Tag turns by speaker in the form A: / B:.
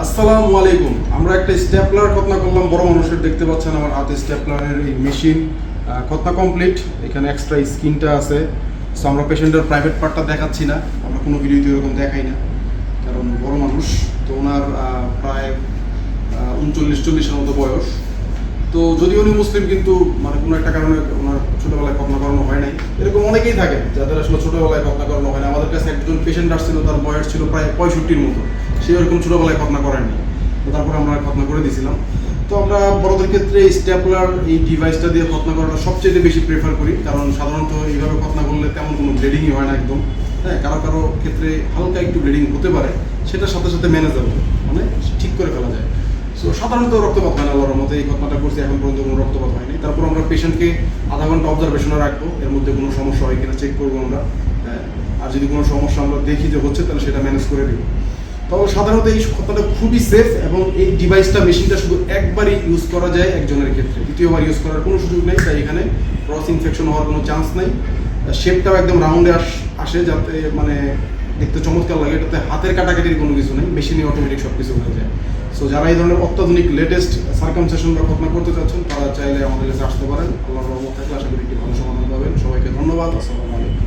A: আসসালামু আলাইকুম। আমরা একটা স্টেপলার খতনা করলাম। বড় মানুষের দেখতে পাচ্ছেন আমার হাতে স্টেপলারের এই মেশিন। খতনা কমপ্লিট। এখানে এক্সট্রা স্ক্রিনটা আছে। সো আমরা পেশেন্টের প্রাইভেট পার্টটা দেখাচ্ছি না। আমরা কোনো ভিডিওতে এরকম দেখাই না। কারণ বড় মানুষ, তো ওনার প্রায় উনচল্লিশ, চল্লিশের মতো বয়স। তো যদিও উনি মুসলিম, কিন্তু মানে কোনো একটা কারণে ওনার ছোটোবেলায় খতনা করানো হয় নাই। এরকম অনেকেই থাকে, যাদের আসলে ছোটোবেলায় খতনা করানো হয় না আমাদের কাছে একজন পেশেন্ট আসছিল, তার বয়স ছিল প্রায় পঁয়ষট্টির মতো। সে ওরকম ছোটোবেলায় খতনা করেনি। তো তারপরে আমরা খতনা করে দিয়েছিলাম। তো আমরা বড়দের ক্ষেত্রে স্ট্যাপলার, এই ডিভাইসটা দিয়ে খতনা করাটা সবচেয়ে বেশি প্রেফার করি। কারণ সাধারণত এইভাবে খতনা করলে তেমন কোনো ব্লিডিংই হয় না একদম। হ্যাঁ কারও কারও ক্ষেত্রে হালকা একটু ব্লিডিং হতে পারে। সেটার সাথে সাথে ম্যানেজেবল মানে ঠিক করে ফেলা যায়। সো সাধারণত রক্তপাত হয় না আল্লাহর মতো এই ঘটনাটা করছি, এখন পর্যন্ত কোনো রক্তপাত হয়নি। তারপর আমরা পেশেন্টকে আধা ঘণ্টা অবজারভেশনে রাখব। এর মধ্যে কোনো সমস্যা হয় কিনা চেক করব আমরা। হ্যাঁ আর যদি কোনো সমস্যা আমরা দেখি যে হচ্ছে, তাহলে সেটা ম্যানেজ করে দেবো সাধারণত এই ঘটনাটা খুবই সেফ এবং এই ডিভাইসটা মেশিনটা শুধু একবারই ইউজ করা যায় একজনের ক্ষেত্রে। দ্বিতীয়বার ইউজ করার কোনো সুযোগ নেই, তাই এখানে ক্রস ইনফেকশন হওয়ার কোনো চান্স নেই। শেপটাও একদম রাউন্ডে আস, আসে যাতে মানে দেখতে চমৎকার লাগে, এটাতে হাতের কাটাকাটির কোনো কিছু নেই মেশিনে অটোমেটিক সব কিছু হয়ে যায়। সো যারা এই ধরনের অত্যাধুনিক লেটেস্ট সার্কামসেশন বা ঘটনা করতে চাচ্ছেন, তারা চাইলে আমাদের কাছে আসতে পারেন। আল্লাহ রহমত থাকলে আশা করি একটি ভালো সমাধান পাবেন। সবাইকে ধন্যবাদ। আসসালামু আলাইকুম।